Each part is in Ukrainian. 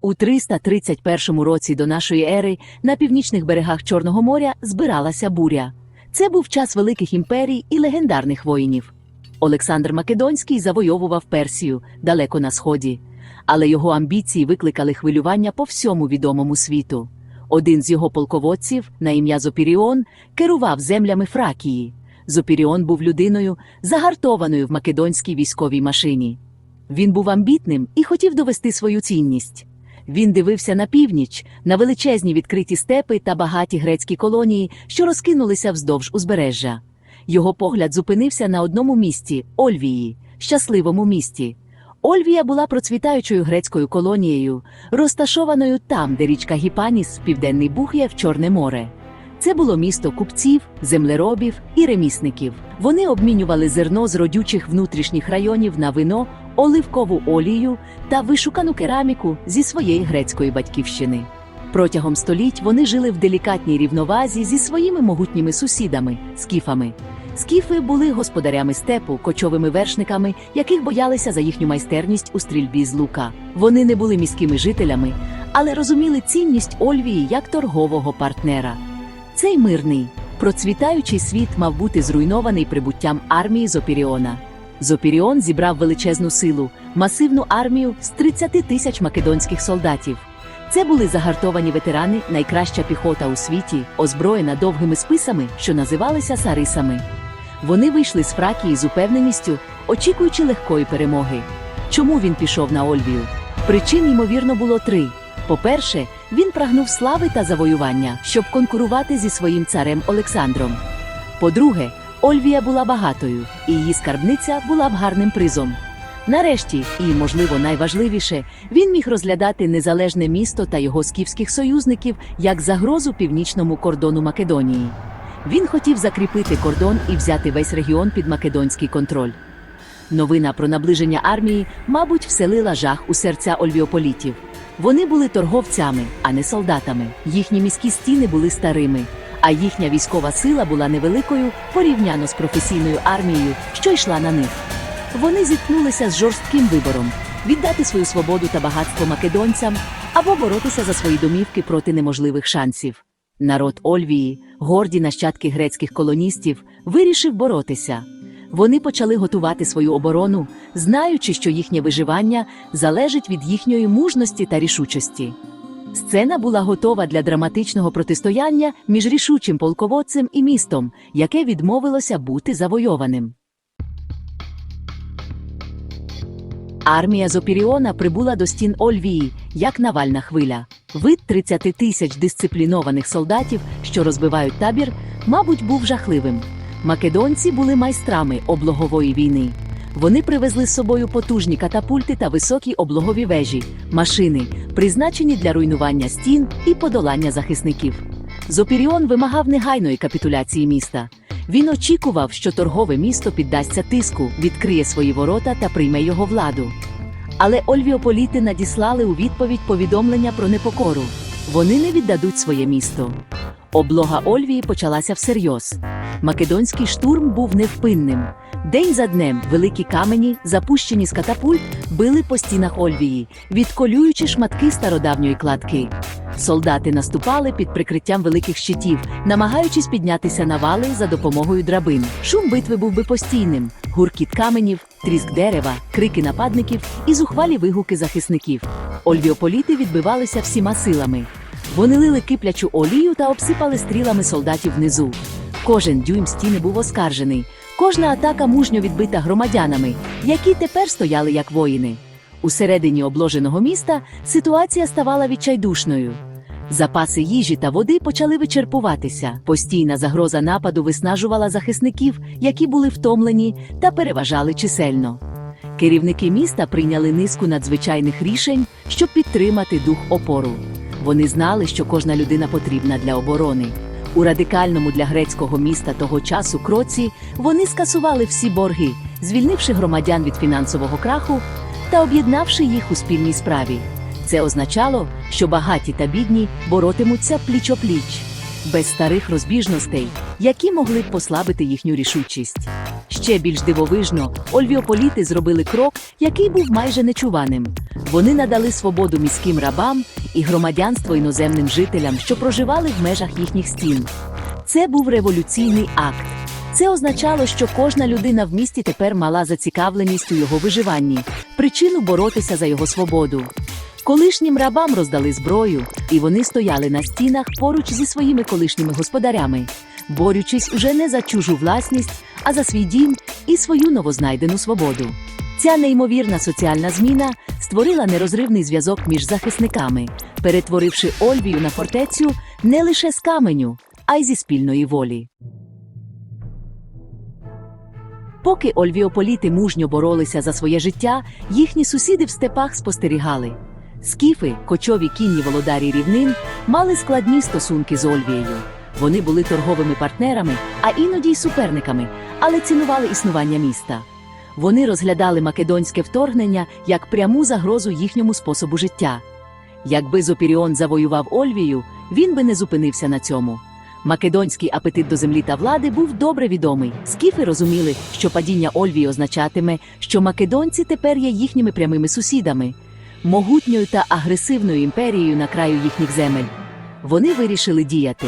У 331 році до нашої ери на північних берегах Чорного моря збиралася буря. Це був час великих імперій і легендарних воїнів. Олександр Македонський завойовував Персію далеко на сході, але його амбіції викликали хвилювання по всьому відомому світу. Один з його полководців, на ім'я Зопіріон, керував землями Фракії. Зопіріон був людиною, загартованою в македонській військовій машині. Він був амбітним і хотів довести свою цінність. Він дивився на північ, на величезні відкриті степи та багаті грецькі колонії, що розкинулися вздовж узбережжя. Його погляд зупинився на одному місці Ольвії, щасливому місті. Ольвія була процвітаючою грецькою колонією, розташованою там, де річка Гіпаніс, південний Буг є в Чорне море. Це було місто купців, землеробів і ремісників. Вони обмінювали зерно з родючих внутрішніх районів на вино, оливкову олію та вишукану кераміку зі своєї грецької батьківщини. Протягом століть вони жили в делікатній рівновазі зі своїми могутніми сусідами скіфами. Скіфи були господарями степу, кочовими вершниками, яких боялися за їхню майстерність у стрільбі з лука. Вони не були міськими жителями, але розуміли цінність Ольвії як торгового партнера. Цей мирний, процвітаючий світ мав бути зруйнований прибуттям армії Зопіріона. Зопіріон зібрав величезну силу, масивну армію з 30 тисяч македонських солдатів. Це були загартовані ветерани, найкраща піхота у світі, озброєна довгими списами, що називалися сарисами. Вони вийшли з Фракії з упевненістю, очікуючи легкої перемоги. Чому він пішов на Ольвію? Причин, ймовірно, було три. По-перше, він прагнув слави та завоювання, щоб конкурувати зі своїм царем Олександром. По-друге, Ольвія була багатою, і її скарбниця була б гарним призом. Нарешті, і, можливо, найважливіше, він міг розглядати незалежне місто та його скіфських союзників як загрозу північному кордону Македонії. Він хотів закріпити кордон і взяти весь регіон під македонський контроль. Новина про наближення армії, мабуть, вселила жах у серця ольвіополітів. Вони були торговцями, а не солдатами. Їхні міські стіни були старими, а їхня військова сила була невеликою порівняно з професійною армією, що йшла на них. Вони зіткнулися з жорстким вибором віддати свою свободу та багатство македонцям або боротися за свої домівки проти неможливих шансів. Народ Ольвії, горді нащадки грецьких колоністів, вирішив боротися. Вони почали готувати свою оборону, знаючи, що їхнє виживання залежить від їхньої мужності та рішучості. Сцена була готова для драматичного протистояння між рішучим полководцем і містом, яке відмовилося бути завойованим. Армія Зопіріона прибула до стін Ольвії, як навальна хвиля. Вид 30 тисяч дисциплінованих солдатів, що розбивають табір, мабуть, був жахливим. Македонці були майстрами облогової війни. Вони привезли з собою потужні катапульти та високі облогові вежі, машини, призначені для руйнування стін і подолання захисників. Зопіріон вимагав негайної капітуляції міста. Він очікував, що торгове місто піддасться тиску, відкриє свої ворота та прийме його владу. Але ольвіополіти надіслали у відповідь повідомлення про непокору. Вони не віддадуть своє місто. Облога Ольвії почалася всерйоз. Македонський штурм був невпинним. День за днем великі камені, запущені з катапульт, били по стінах Ольвії, відколюючи шматки стародавньої кладки. Солдати наступали під прикриттям великих щитів, намагаючись піднятися на вали за допомогою драбин. Шум битви був би постійним: гуркіт каменів, тріск дерева, крики нападників і зухвалі вигуки захисників. Ольвіополіти відбивалися всіма силами. Вони лили киплячу олію та обсипали стрілами солдатів внизу. Кожен дюйм стіни був оскаржений, кожна атака мужньо відбита громадянами, які тепер стояли як воїни. Усередині обложеного міста ситуація ставала відчайдушною. Запаси їжі та води почали вичерпуватися. Постійна загроза нападу виснажувала захисників, які були втомлені та переважали чисельно. Керівники міста прийняли низку надзвичайних рішень, щоб підтримати дух опору. Вони знали, що кожна людина потрібна для оборони. У радикальному для грецького міста того часу кроці вони скасували всі борги, звільнивши громадян від фінансового краху та об'єднавши їх у спільній справі. Це означало, що багаті та бідні боротимуться пліч-опліч, без старих розбіжностей, які могли б послабити їхню рішучість. Ще більш дивовижно, ольвіополіти зробили крок, який був майже нечуваним. Вони надали свободу міським рабам і громадянство іноземним жителям, що проживали в межах їхніх стін. Це був революційний акт. Це означало, що кожна людина в місті тепер мала зацікавленість у його виживанні, причину боротися за його свободу. Колишнім рабам роздали зброю, і вони стояли на стінах поруч зі своїми колишніми господарями, борючись уже не за чужу власність, а за свій дім і свою новознайдену свободу. Ця неймовірна соціальна зміна створила нерозривний зв'язок між захисниками, перетворивши Ольвію на фортецю не лише з каменю, а й зі спільної волі. Поки ольвіополіти мужньо боролися за своє життя, їхні сусіди в степах спостерігали. Скіфи, кочові кінні володарі рівнин, мали складні стосунки з Ольвією. Вони були торговими партнерами, а іноді й суперниками, але цінували існування міста. Вони розглядали македонське вторгнення як пряму загрозу їхньому способу життя. Якби Зопіріон завоював Ольвію, він би не зупинився на цьому. Македонський апетит до землі та влади був добре відомий. Скіфи розуміли, що падіння Ольвії означатиме, що македонці тепер є їхніми прямими сусідами, могутньою та агресивною імперією на краю їхніх земель. Вони вирішили діяти.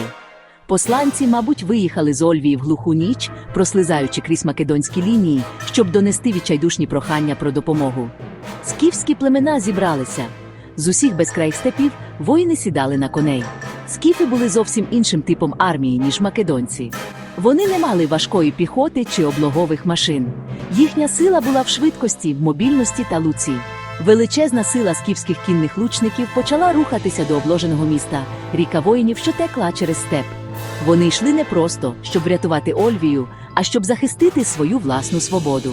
Посланці, мабуть, виїхали з Ольвії в глуху ніч, прослизаючи крізь македонські лінії, щоб донести відчайдушні прохання про допомогу. Скіфські племена зібралися. З усіх безкраїх степів воїни сідали на коней. Скіфи були зовсім іншим типом армії, ніж македонці. Вони не мали важкої піхоти чи облогових машин. Їхня сила була в швидкості, мобільності та луці. Величезна сила скіфських кінних лучників почала рухатися до обложеного міста, ріка воїнів, що текла через степ. Вони йшли не просто, щоб врятувати Ольвію, а щоб захистити свою власну свободу.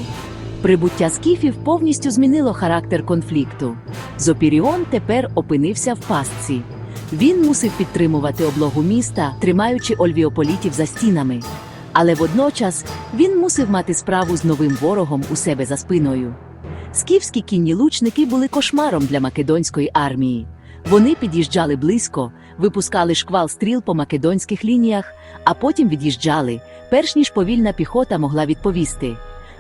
Прибуття скіфів повністю змінило характер конфлікту. Зопіріон тепер опинився в пастці. Він мусив підтримувати облогу міста, тримаючи ольвіополітів за стінами. Але водночас він мусив мати справу з новим ворогом у себе за спиною. Скіфські кінні лучники були кошмаром для македонської армії. Вони під'їжджали близько, випускали шквал стріл по македонських лініях, а потім від'їжджали, перш ніж повільна піхота могла відповісти.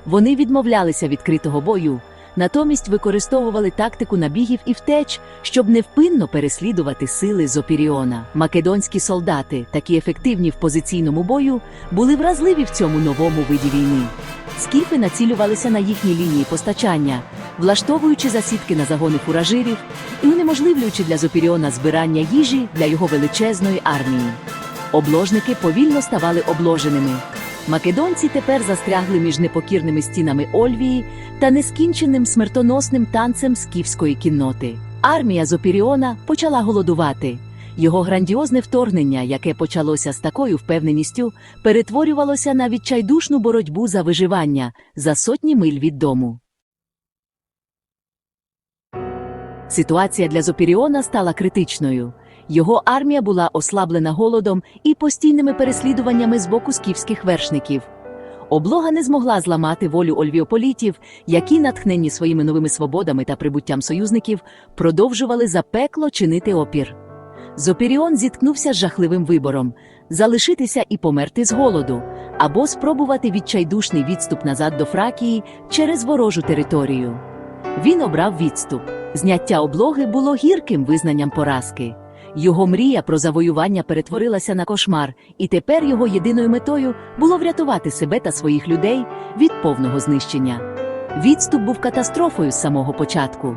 Вони відмовлялися відкритого бою, натомість використовували тактику набігів і втеч, щоб невпинно переслідувати сили Зопіріона. Македонські солдати, такі ефективні в позиційному бою, були вразливі в цьому новому виді війни. Скіфи націлювалися на їхні лінії постачання, влаштовуючи засідки на загони фуражирів і унеможливлюючи для Зопіріона збирання їжі для його величезної армії. Обложники повільно ставали обложеними. Македонці тепер застрягли між непокірними стінами Ольвії та нескінченим смертоносним танцем скіфської кінноти. Армія Зопіріона почала голодувати. Його грандіозне вторгнення, яке почалося з такою впевненістю, перетворювалося на відчайдушну боротьбу за виживання за сотні миль від дому. Ситуація для Зопіріона стала критичною. Його армія була ослаблена голодом і постійними переслідуваннями з боку скіфських вершників. Облога не змогла зламати волю ольвіополітів, які, натхнені своїми новими свободами та прибуттям союзників, продовжували запекло чинити опір. Зопіріон зіткнувся з жахливим вибором залишитися і померти з голоду, або спробувати відчайдушний відступ назад до Фракії через ворожу територію. Він обрав відступ. Зняття облоги було гірким визнанням поразки. Його мрія про завоювання перетворилася на кошмар, і тепер його єдиною метою було врятувати себе та своїх людей від повного знищення. Відступ був катастрофою з самого початку.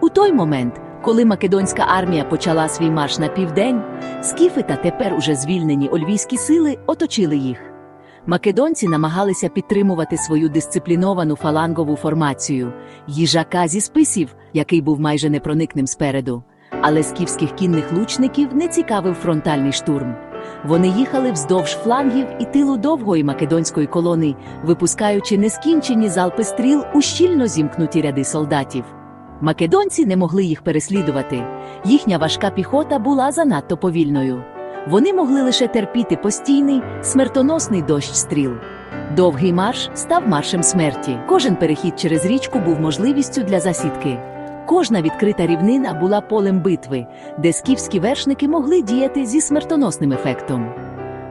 У той момент, коли македонська армія почала свій марш на південь, скіфи та тепер уже звільнені ольвійські сили оточили їх. Македонці намагалися підтримувати свою дисципліновану фалангову формацію, їжака зі списів, який був майже непроникним спереду. Але скіфських кінних лучників не цікавив фронтальний штурм. Вони їхали вздовж флангів і тилу довгої македонської колони, випускаючи нескінчені залпи стріл у щільно зімкнуті ряди солдатів. Македонці не могли їх переслідувати. Їхня важка піхота була занадто повільною. Вони могли лише терпіти постійний, смертоносний дощ стріл. Довгий марш став маршем смерті. Кожен перехід через річку був можливістю для засідки. Кожна відкрита рівнина була полем битви, де скіфські вершники могли діяти зі смертоносним ефектом.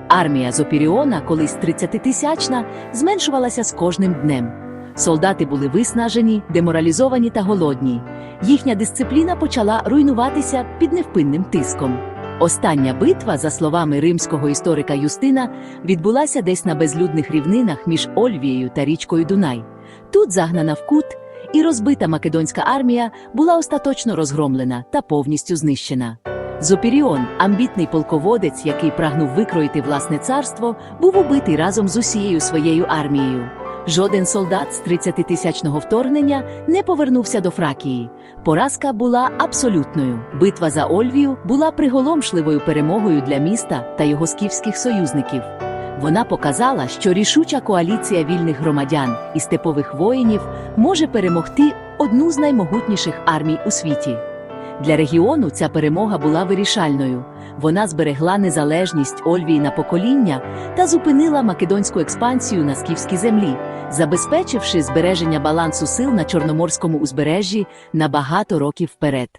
Армія Зопіріона, колись 30-тисячна, зменшувалася з кожним днем. Солдати були виснажені, деморалізовані та голодні. Їхня дисципліна почала руйнуватися під невпинним тиском. Остання битва, за словами римського історика Юстина, відбулася десь на безлюдних рівнинах між Ольвією та річкою Дунай. Тут загнана в кут, і розбита македонська армія була остаточно розгромлена та повністю знищена. Зопіріон, амбітний полководець, який прагнув викроїти власне царство, був убитий разом з усією своєю армією. Жоден солдат з 30-тисячного вторгнення не повернувся до Фракії. Поразка була абсолютною. Битва за Ольвію була приголомшливою перемогою для міста та його скіфських союзників. Вона показала, що рішуча коаліція вільних громадян і степових воїнів може перемогти одну з наймогутніших армій у світі. Для регіону ця перемога була вирішальною. Вона зберегла незалежність Ольвії на покоління та зупинила македонську експансію на скіфській землі, забезпечивши збереження балансу сил на Чорноморському узбережжі на багато років вперед.